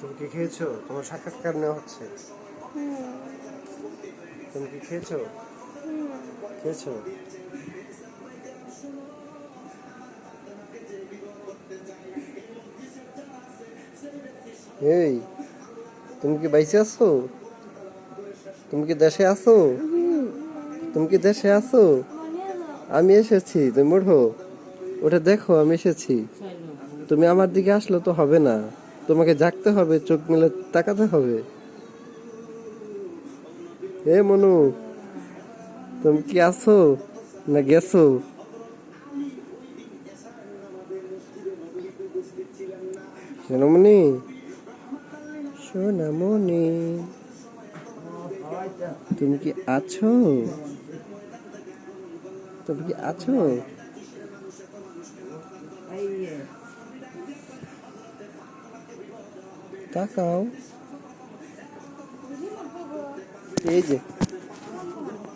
তুমি কি খেয়েছো? তোমার সাক্ষাৎকার নেওয়া হচ্ছে। তুমি কি খেয়েছো? খেয়েছো? এই, তুমি কি বাইসে আছো? তুমি কি দেশে আছো? তুমি কি দেশে আছো? আমি এসেছি, তুমি ওঠো। ওটা দেখো, আমি এসেছি। তুমি আমার দিকে আসলে তো হবে না। তোমাকে জাগতে হবে, চোখ মিলে তাকাতে হবে। এ মনু, তুমি কি আছো না গেছো? সোনামণি সোনামণি। তুমি কি আছো? তুমি কি আছো? তাকাও। এই যে।